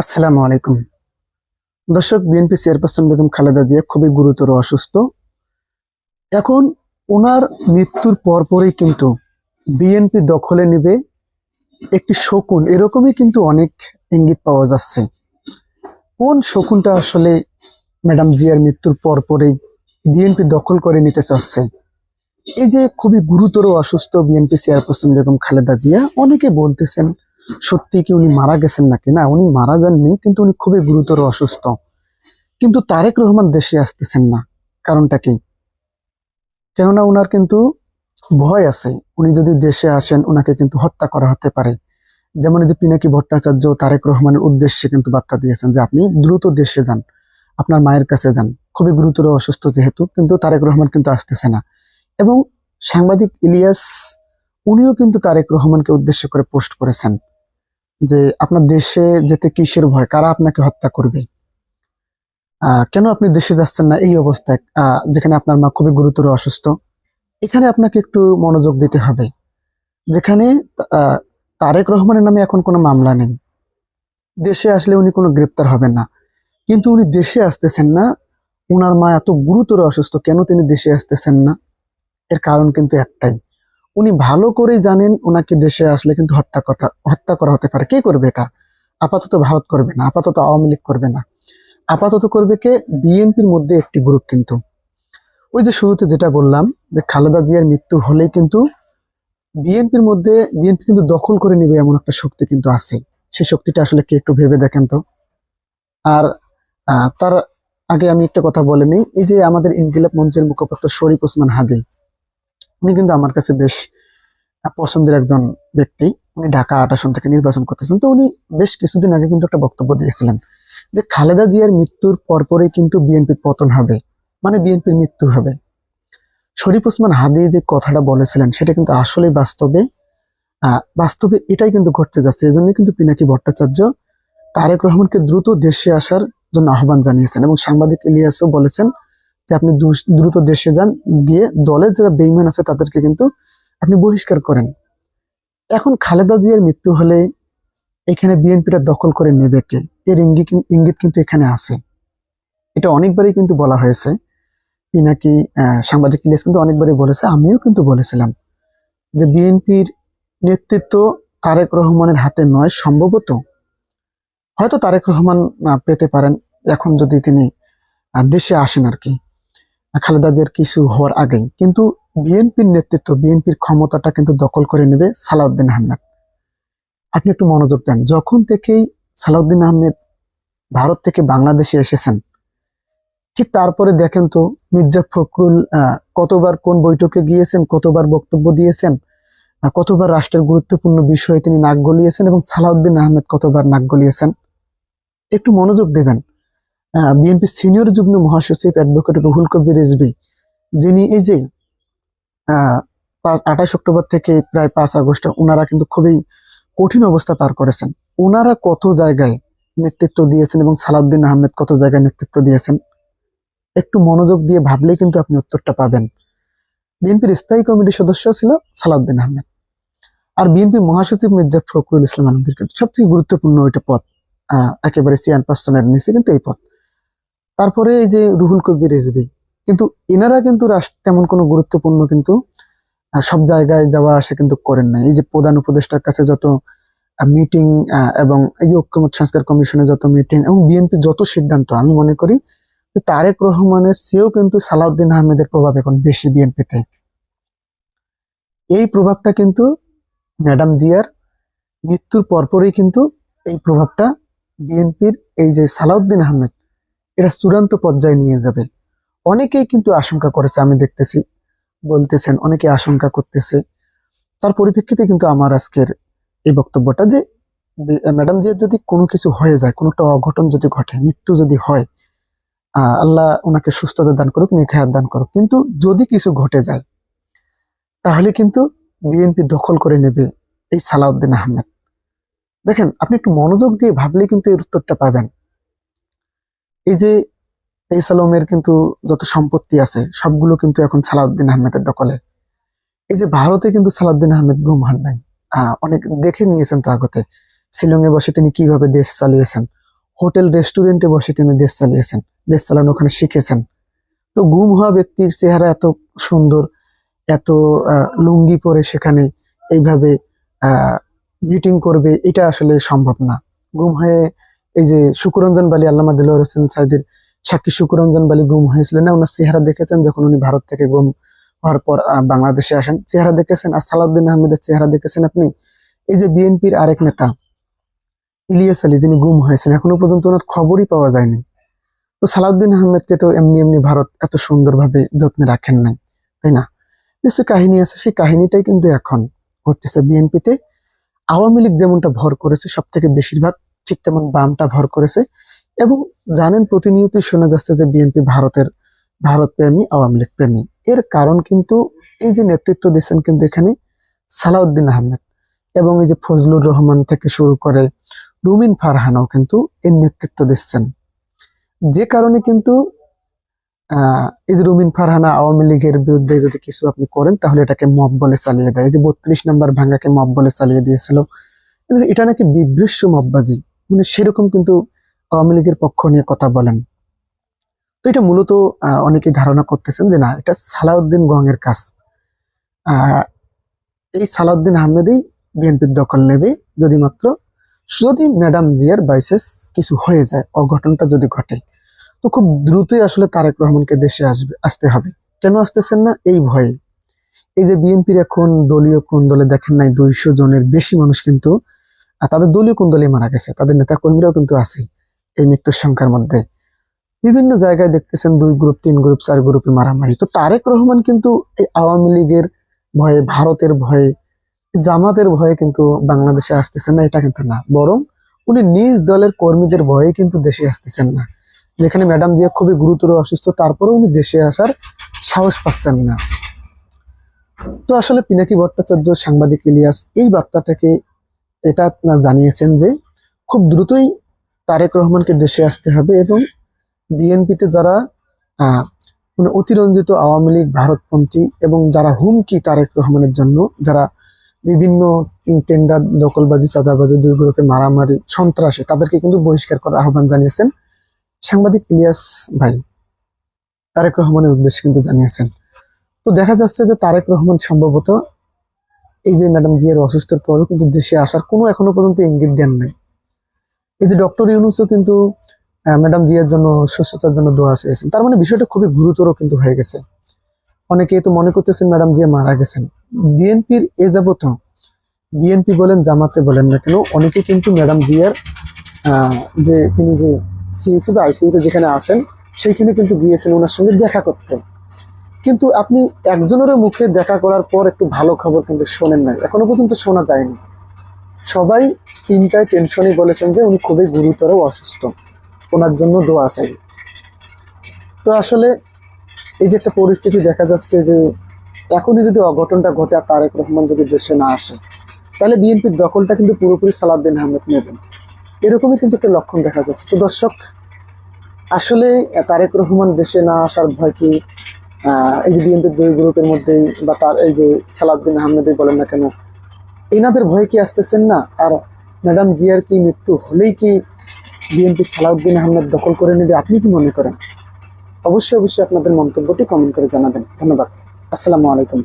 আসসালামু আলাইকুম। দর্শক, বিএনপি চেয়ারপারসন বেগম খালেদা জিয়া খুবই গুরুতর অসুস্থ। এখন ওনার মৃত্যুর পরপরই কিন্তু বিএনপি দখলে নেবে একটি শকুন। এরকমই কিন্তু অনেক ইঙ্গিত পাওয়া যাচ্ছে। কোন শকুনটা আসলে ম্যাডাম জিয়ার মৃত্যুর পরপরই বিএনপি দখল করে নিতে চাচ্ছে? এই যে খুবই গুরুতর অসুস্থ বিএনপি চেয়ারপারসন বেগম খালেদা জিয়া, অনেকে বলতেছেন সত্যি কি উনি মারা গেছেন নাকি? না, উনি মারা যাননি, কিন্তু উনি খুবই গুরুতর অসুস্থ। কিন্তু তারেক রহমান দেশে আসতেছেন না। কারণটা কি? কেননা ওনার কিন্তু ভয় আছে। উনি যদি দেশে আসেন ওনাকে কিন্তু হত্যা করা হতে পারে। যেমন যে পিনাকি ভট্টাচার্য তারেক রহমানের উদ্দেশ্যে কিন্তু বার্তা দিয়েছেন যে, আপনি দ্রুত দেশে যান। আপনার মায়ের কাছে যান। খুবই গুরুতর অসুস্থ যেহেতু, কিন্তু তারেক রহমান কিন্তু আসতেছে না। এবং সাংবাদিক ইলিয়াস, উনিও কিন্তু তারেক রহমানকে উদ্দেশ্য করে পোস্ট করেছেন। যে আপনার দেশে যেতে কিসের ভয়? কারা আপনাকে হত্যা করবে? কেন আপনি দেশে যাচ্ছেন না? এই অবস্থায় যেখানে আপনার মা খুবই গুরুতর অসুস্থ। এখানে আপনাকে একটু মনোযোগ দিতে হবে। যেখানে তারেক রহমানের নামে এখন কোনো মামলা নেই। দেশে আসলে উনি কোনো গ্রেপ্তার হবেন না। কিন্তু উনি দেশে আসতেছেন না। উনার মা এত গুরুতর অসুস্থ, কেন তিনি দেশে আসতেছেন না? এর কারণ কিন্তু একটাই। উনি ভালো করেই জানেন ওনাকে দেশে আসলে কিন্তু হত্যা কথা, হত্যা করা হতে পারে। কে করবে এটা? আপাতত ভারত করবে না, আপাতত আওয়ামী লীগ করবে না। আপাতত করবে কে? বিএনপির মধ্যে একটি গ্রুপ কিন্তু। ওই যে শুরুতে যেটা বললাম, যে খালেদা জিয়ার মৃত্যু হলেই কিন্তু বিএনপির মধ্যে, বিএনপি কিন্তু দখল করে নেবে এমন একটা শক্তি কিন্তু আছে। সেই শক্তিটা আসলে কে একটু ভেবে দেখেন তো। আর তার আগে আমি একটা কথা বলে নিই। এই যে আমাদের ইনকিলাব মঞ্চের মুখপাত্র শরীফ ওসমান হাদি উনি কিন্তু আমার কাছে বেশ পছন্দের একজন ব্যক্তি। উনি ঢাকা আট আসন থেকে নির্বাচন করতেছেন। তো উনি বেশ কিছুদিন আগে কিন্তু একটা বক্তব্য দিয়েছিলেন যে খালেদা জিয়ার মৃত্যুর পরপরই কিন্তু বিএনপির পতন হবে মানে বিএনপির মৃত্যু হবে। শরীফ ওসমান হাদি যে কথাটা বলেছিলেন, সেটা কিন্তু আসলে বাস্তবে বাস্তবে এটাই কিন্তু ঘটতে যাচ্ছে। এই জন্য কিন্তু পিনাকি ভট্টাচার্য তারেক রহমানকে দ্রুত দেশে আসার জন্য আহ্বান জানিয়েছেন এবং সাংবাদিক ইলিয়াসও বলেছেন যে আপনি দ্রুত দেশে যান, গিয়ে দলের যারা বেইমান আছে তাদেরকে কিন্তু আপনি বহিষ্কার করেন। এখন খালেদা জিয়ার মৃত্যু হলে এখানে বিএনপিটা দখল করে নেবে কে? এর ইঙ্গিত ইঙ্গিত কিন্তু এখানে আছে। এটা অনেকবারই কিন্তু বলা হয়েছে। পিনাকি সাংবাদিক ইলিয়াস কিন্তু অনেকবারই বলেছে, আমিও কিন্তু বলেছিলাম যে বিএনপির নেতৃত্ব তারেক রহমানের হাতে নয়, সম্ভবত হয়তো তারেক রহমান পেতে পারেন। এখন যদি তিনি দেশে আসেন আর কি। খালেদা জিয়ার কিছু হওয়ার আগেই। কিন্তু বিএনপির নেতৃত্ব, বিএনপির ক্ষমতাটা কিন্তু দখল করে নেবে সালাউদ্দিন আহমেদ। আপনি একটু মনোযোগ দেন। যখন থেকেই সালাউদ্দিন আহমেদ ভারত থেকে বাংলাদেশে এসেছেন, ঠিক তারপরে দেখেন তো মির্জা ফখরুল কতবার কোন বৈঠকে গিয়েছেন, কতবার বক্তব্য দিয়েছেন কতবার রাষ্ট্রের গুরুত্বপূর্ণ বিষয়ে তিনি নাক গলিয়েছেন এবং সালাউদ্দিন আহমেদ কতবার নাক গলিয়েছেন। একটু মনোযোগ দেবেন। বিএনপি সিনিয়র যুগ্ম মহাসচিব অ্যাডভোকেট রুহুল কবির রিজভি যিনি এই যে আঠাশ অক্টোবর থেকে প্রায় পাঁচ আগস্ট ওনারা কিন্তু খুবই কঠিন অবস্থা পার করেছেন। ওনারা কত জায়গায় নেতৃত্ব দিয়েছেন এবং সালাউদ্দিন আহমেদ কত জায়গায় নেতৃত্ব দিয়েছেন? একটু মনোযোগ দিয়ে ভাবলেই কিন্তু আপনি উত্তরটা পাবেন। বিএনপির স্থায়ী কমিটির সদস্য ছিল সালাউদ্দিন আহমেদ। আর বিএনপি মহাসচিব মির্জা ফখরুল ইসলাম আলমগীর কিন্তু সব থেকে গুরুত্বপূর্ণ ওইটা পদ আহ, একেবারে চেয়ার পার্সনের নিচে কিন্তু এই পদ। তারপরে এই যে রুহুল কবির রিজভি, কিন্তু এনারা কিন্তু তেমন কোনো গুরুত্বপূর্ণ কিন্তু সব জায়গায় যাওয়া আসা কিন্তু করেন নাই। এই যে প্রধান উপদেষ্টার কাছে যত মিটিং এবং এই যে ঐক্যমত সংস্কার কমিশনের যত মিটিং এবং বিএনপি যত সিদ্ধান্ত, আমি মনে করি তারেক রহমানের চেয়েও কিন্তু সালাউদ্দিন আহমেদের প্রভাব এখন বেশি বিএনপিতে। এই প্রভাবটা কিন্তু ম্যাডাম জিয়ার মৃত্যুর পরপরই কিন্তু এই প্রভাবটা বিএনপির এই যে সালাউদ্দিন আহমেদ এটা চূড়ান্ত পর্যায়ে নিয়ে যাবে। অনেকেই কিন্তু আশঙ্কা করেছে, আমি দেখতেছি। বলতেছেন, অনেকে আশঙ্কা করতেছে। তার পরিপ্রেক্ষিতে কিন্তু আমার আজকের এই বক্তব্যটা যে ম্যাডাম যে যদি কোনো কিছু হয়ে যায় কোনো একটা অঘটন যদি ঘটে, মৃত্যু যদি হয় আল্লাহ ওনাকে সুস্থতা দান করুক নেখায়াত দান করুক। কিন্তু যদি কিছু ঘটে যায়, তাহলে কিন্তু বিএনপি দখল করে নেবে এই সালাউদ্দিন আহমেদ। দেখেন, আপনি একটু মনোযোগ দিয়ে ভাবলে কিন্তু এর উত্তরটা পাবেন। এই যে এই সালমের কিন্তু যত সম্পত্তি আছে, সবগুলো কিন্তু এখন সালাউদ্দিন আহমেদের দখলে। এই যে ভারতে কিন্তু সালাউদ্দিন আহমেদ গুম হন নাই। অনেক দেখে নিয়েছেন তো আগতে, শিলংয়ে বসে তিনি কীভাবে দেশ চালিয়েছেন, হোটেল, রেস্টুরেন্টে বসে তিনি দেশ চালিয়েছেন, দেশ চালানো ওখানে শিখেছেন। তো গুম হওয়া ব্যক্তির চেহারা এত সুন্দর, এত লুঙ্গি পরে সেখানে এইভাবে মিটিং করবে, এটা আসলে সম্ভব না। গুম হয়ে এই যে শুকুরঞ্জন বালি আল্লামা দিলওয়ার হোসেন সাইদের সাক্ষী শুকুরঞ্জন বালি গুম হয়েছিলেন না, ওনার চেহারা দেখেছেন যখন উনি ভারত থেকে গুম হওয়ার পর বাংলাদেশে আসেন। চেহারা দেখেছেন? আর সালাউদ্দিন আহমেদের চেহারা দেখেছেন আপনি? এই যে বিএনপির আরেক নেতা, ইলিয়াস আলী, যিনি গুম হয়েছেন, এখনও পর্যন্ত ওনার খবরই পাওয়া যায়নি। তো সালাউদ্দিন আহমেদকে তো এমনি এমনি ভারত এত সুন্দরভাবে যত্নে রাখেন নাই, তাই না? নিশ্চয় কাহিনী আছে, সেই কাহিনীটাই কিন্তু এখন ঘটতেছে বিএনপিতে। আওয়ামী লীগ যেমনটা ভর করেছে সব থেকে বেশিরভাগ ঠিক তেমন বামটা ভর করেছে এবং জানেন প্রতিনিয়তই শোনা যাচ্ছে যে বিএনপি ভারতের ভারত প্রেমী, আওয়ামী লীগ প্রেমী। এর কারণ কিন্তু এই যে নেতৃত্ব দিচ্ছেন কিন্তু এখানে সালাউদ্দিন আহমেদ এবং এই যে ফজলুর রহমান থেকে শুরু করে রুমিন ফারহানাও কিন্তু এর নেতৃত্ব দিচ্ছেন। যে কারণে কিন্তু এই যে রুমিন ফারহানা আওয়ামী লীগের বিরুদ্ধে যদি কিছু আপনি করেন, তাহলে এটাকে মব বলে চালিয়ে দেয়। এই যে বত্রিশ নম্বর ভাঙ্গাকে মব বলে চালিয়ে দিয়েছিল। এটা নাকি বিভৃশ্য মববাজি। মানে সেরকম কিন্তু আওয়ামী লীগের পক্ষ নিয়ে কথা বলেন। তো এটা মূলত অনেকে ধারণা করতেছেন যে না, এটা সালাউদ্দিন গঙের কাজ। এই সালাউদ্দিন আহমেদই বিএনপির দখল নেবে যদি মাত্র, যদি ম্যাডাম জিয়ার বাইসেস কিছু হয়ে যায়, অঘটনটা যদি ঘটে, তো খুব দ্রুতই আসলে তারেক রহমানকে দেশে আসবে, আসতে হবে। কেন আসতেছেন না? এই ভয়ে। এই যে বিএনপির এখন দলীয় কোন দলে দেখেন নাই, দুইশো জনের বেশি মানুষ কিন্তু আহ, তাদের দলীয় কোন মারা গেছে? তাদের নেতা কর্মীরাও কিন্তু আছে এই মৃত্যুর সংখ্যার মধ্যে। বিভিন্ন জায়গায় দেখতেছেন দুই গ্রুপ তিন গ্রুপ চার গ্রুপে মারামারি। তো তারেক রহমান কিন্তু এই আওয়ামী লীগের ভয়ে ভারতের ভয়ে জামাতের ভয়ে কিন্তু বাংলাদেশে আসতেছেন না এটা কিন্তু না। বরং উনি নিজ দলের কর্মীদের ভয়ে কিন্তু দেশে আসতেছেন না। যেখানে ম্যাডাম জিয়া খুবই গুরুতর অসুস্থ তারপরেও উনি দেশে আসার সাহস পাচ্ছেন না। তো আসলে পিনাকি ভট্টাচার্য সাংবাদিক ইলিয়াস এই বার্তাটাকে এটা জানিয়েছেন যে খুব দ্রুতই তারেক রহমানকে দেশে আসতে হবে এবং বিএনপিতে যারা মানে অতিরঞ্জিত আওয়ামী লীগ, ভারতপন্থী এবং যারা হুমকি তারেক রহমানের জন্য, যারা বিভিন্ন টেন্ডার, দখলবাজি, চাঁদাবাজি দুই গ্রুপে মারামারি, সন্ত্রাসে, তাদেরকে কিন্তু বহিষ্কার করার আহ্বান জানিয়েছেন সাংবাদিক ইলিয়াস ভাই। তারেক রহমানের উদ্দেশ্যে কিন্তু জানিয়েছেন। তো দেখা যাচ্ছে যে তারেক রহমান সম্ভবত এই যে ম্যাডাম জিয়ার অসুস্থের পরেও কিন্তু দেশে আসার কোনো এখনও পর্যন্ত ইঙ্গিত দেন নাই। এই যে ডক্টর ইউনুসও কিন্তু ম্যাডাম জিয়ার জন্য সুস্থতার জন্য দোয়া চেয়েছেন। তার মানে বিষয়টা খুবই গুরুতর কিন্তু হয়ে গেছে। অনেকে তো মনে করতেছেন ম্যাডাম জিয়া মারা গেছেন। বিএনপির এ যাবত বিএনপি বলেন, জামাতে বলেন না কেন, অনেকে কিন্তু ম্যাডাম জিয়ার যে তিনি যে সিএসি বা আইসিইউতে যেখানে আছেন, সেইখানে কিন্তু গিয়েছেন ওনার সঙ্গে দেখা করতে। কিন্তু আপনি একজনের মুখে দেখা করার পর একটু ভালো খবর কিন্তু শোনেন নাই। এখনও পর্যন্ত শোনা যায়নি। সবাই চিন্তায় টেনশনে বলেছেন যে উনি খুবই গুরুতর অসুস্থ। ওনার জন্য দোয়া চাই। তো আসলে এই যে একটা পরিস্থিতি দেখা যাচ্ছে যে এখনই যদি অঘটনটা ঘটে আর তারেক রহমান যদি দেশে না আসে, তাহলে বিএনপির দখলটা কিন্তু পুরোপুরি সালাউদ্দিন আহমেদ নেবেন। এরকমই কিন্তু একটা লক্ষণ দেখা যাচ্ছে। তো দর্শক, আসলে তারেক রহমান দেশে না আসার ভয় কি এই যে বিএনপির দুই গ্রুপের মধ্যেই বা তার এই যে সালাউদ্দিন আহমেদই বলেন না কেন, এনাদের ভয়ে কি আসতেছেন না? আর ম্যাডাম জিয়ার কি মৃত্যু হলেই কি বিএনপি সালাউদ্দিন আহমেদ দখল করে নেবে? আপনি কি মনে করেন? অবশ্যই অবশ্যই আপনাদের মন্তব্যটি কমেন্ট করে জানাবেন। ধন্যবাদ। আসসালামু আলাইকুম।